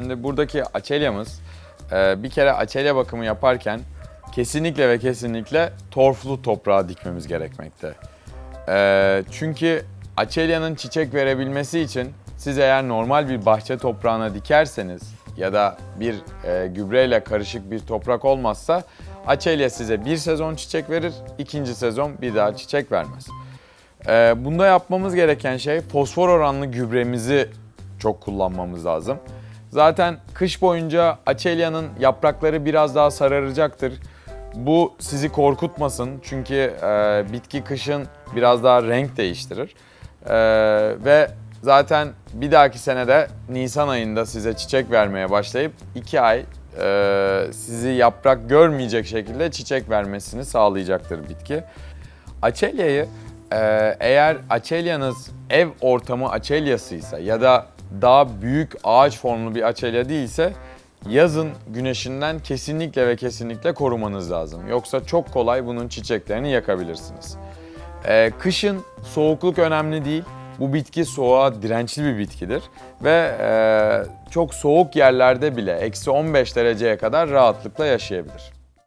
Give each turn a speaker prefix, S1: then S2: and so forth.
S1: Şimdi buradaki açelyamız e, bir kere açelya bakımı yaparken kesinlikle ve kesinlikle torflu toprağa dikmemiz gerekmekte. E, çünkü açelyanın çiçek verebilmesi için siz eğer normal bir bahçe toprağına dikerseniz ya da bir e, gübreyle karışık bir toprak olmazsa açelya size bir sezon çiçek verir, ikinci sezon bir daha çiçek vermez. Ee, bunda yapmamız gereken şey fosfor oranlı gübremizi çok kullanmamız lazım. Zaten kış boyunca açelyanın yaprakları biraz daha sararacaktır. Bu sizi korkutmasın çünkü e, bitki kışın biraz daha renk değiştirir. Ee, ve zaten bir dahaki senede Nisan ayında size çiçek vermeye başlayıp 2 ay e, sizi yaprak görmeyecek şekilde çiçek vermesini sağlayacaktır bitki. Açelya'yı e, eğer açelyanız ev ortamı açelyasıysa ya da daha büyük ağaç formlu bir açelya değilse yazın güneşinden kesinlikle ve kesinlikle korumanız lazım. Yoksa çok kolay bunun çiçeklerini yakabilirsiniz. E, kışın soğukluk önemli değil. Bu bitki soğuğa dirençli bir bitkidir ve e, çok soğuk yerlerde bile eksi 15 dereceye kadar rahatlıkla yaşayabilir.